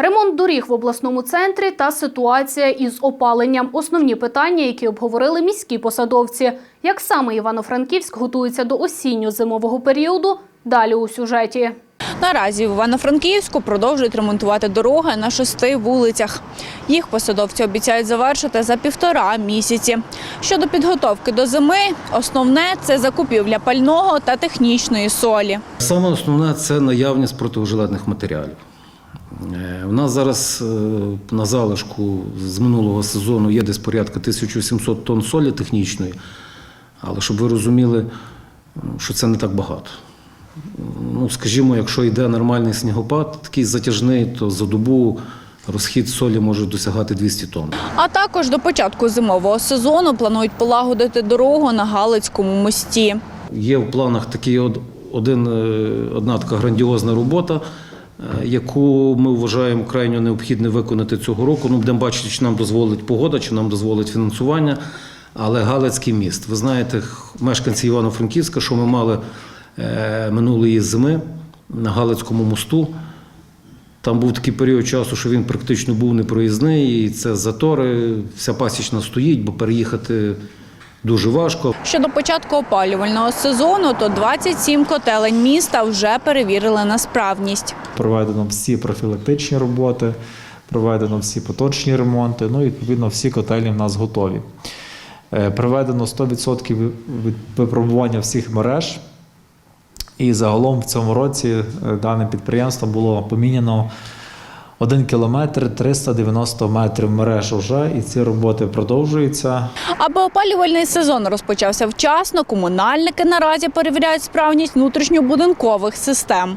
Ремонт доріг в обласному центрі та ситуація із опаленням. Основні питання, які обговорили міські посадовці. Як саме Івано-Франківськ готується до осінньо-зимового періоду? Далі у сюжеті. Наразі в Івано-Франківську продовжують ремонтувати дороги на шести вулицях. Їх посадовці обіцяють завершити за півтора місяці. Щодо підготовки до зими, основне це закупівля пального та технічної солі. Саме основне це наявність протижилетних матеріалів. Е, У нас зараз е, на залишку з минулого сезону є десь порядка 1700 тонн солі технічної, але щоб ви розуміли, що це не так багато. Ну, скажімо, якщо йде нормальний снігопад, такий затяжний, то за добу розхід солі може досягати 200 тонн. А також до початку зимового сезону планують полагодити дорогу на Галицькому мості. Є в планах такий один, е, одна така грандіозна робота, яку ми вважаємо крайньо необхідно виконати цього року. Ну, будемо бачити, чи нам дозволить погода, чи нам дозволить фінансування. Але Галицький міст. Ви знаєте, мешканці Івано-Франківська, що ми мали е, минулої зими на Галицькому мосту. Там був такий період часу, що він практично був непроїзний, і це затори, вся пасічна стоїть, бо переїхати дуже важко. Щодо початку опалювального сезону, то 27 котелень міста вже перевірили на справність. Проведено всі профілактичні роботи, проведено всі поточні ремонти. Ну і відповідно всі котельні в нас готові. Е, Проведено 100% випробування всіх мереж. І загалом в цьому році е, даним підприємством було поміняно 1 кілометр 390 метрів мереж уже і ці роботи продовжуються. Аби опалювальний сезон розпочався вчасно, комунальники наразі перевіряють справність внутрішньобудинкових систем.